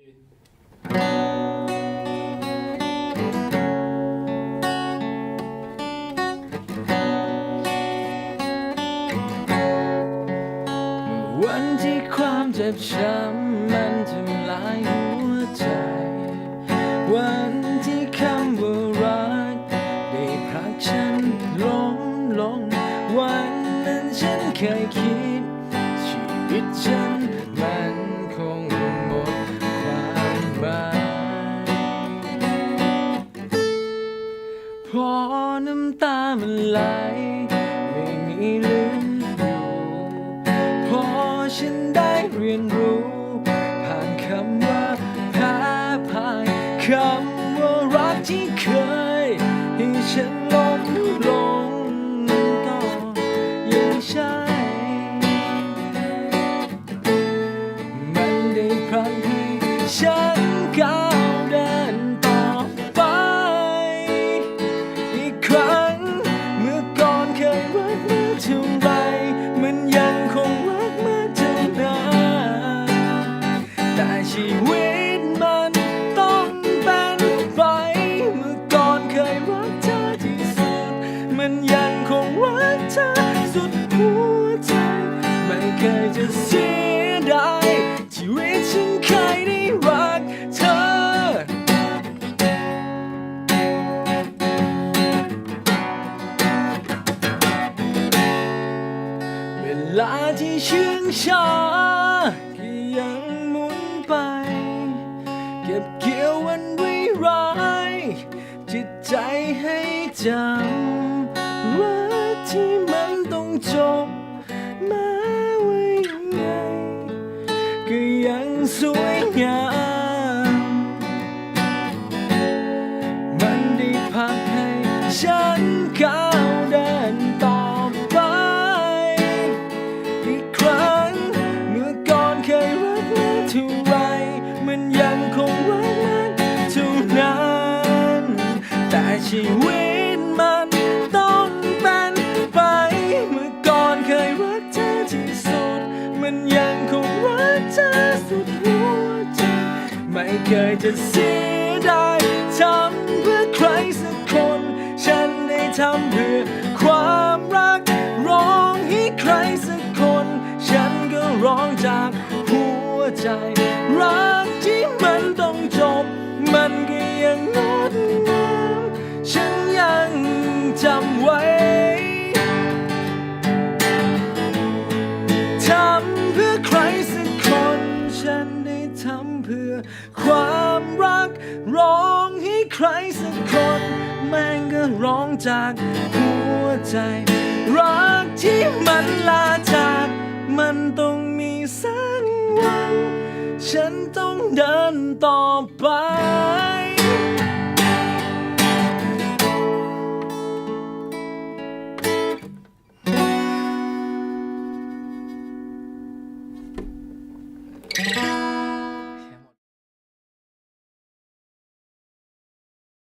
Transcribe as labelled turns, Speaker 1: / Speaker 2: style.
Speaker 1: วันที่ความเจ็บช้ำมันทำลายหัวใจ วันที่คำว่ารักได้พรักฉันล้มลง วันนั้นฉันเคยคิดชีวิตฉัน ไหล ไม่มีเหลือ ไม่เคยจะเสียดายชีวิตฉันเคยได้รักเธอ เวลาที่เชื่องช้าก็ยังหมุนไป เก็บเกี่ยววันวิร้ายจิตใจให้จำรักที่มันต้องจบ ยังสวยงาม มันได้พักให้ฉันก้าวเดินต่อไป อีกครั้ง เมื่อก่อนเคยรักมาเท่าไร มันยังคงรักมากเท่านั้น แต่ชีวิตมันต้องเป็นไป เมื่อก่อนเคยรักเธอที่สุด มันยังคง เคยจะเสียดายทำเพื่อใครสักคน ฉันได้ทำเพื่อความรัก ร้องให้ใครสักคน ฉันก็ร้องจากหัวใจ รักที่มันต้องจบ มันก็ยังงดงามฉันยังจำ เพื่อความรัก ร้องให้ใครสักคน แม่งก็ร้องจากหัวใจ รักที่มันลาจาก มันต้องมีสักวัน ฉันต้องเดินต่อไป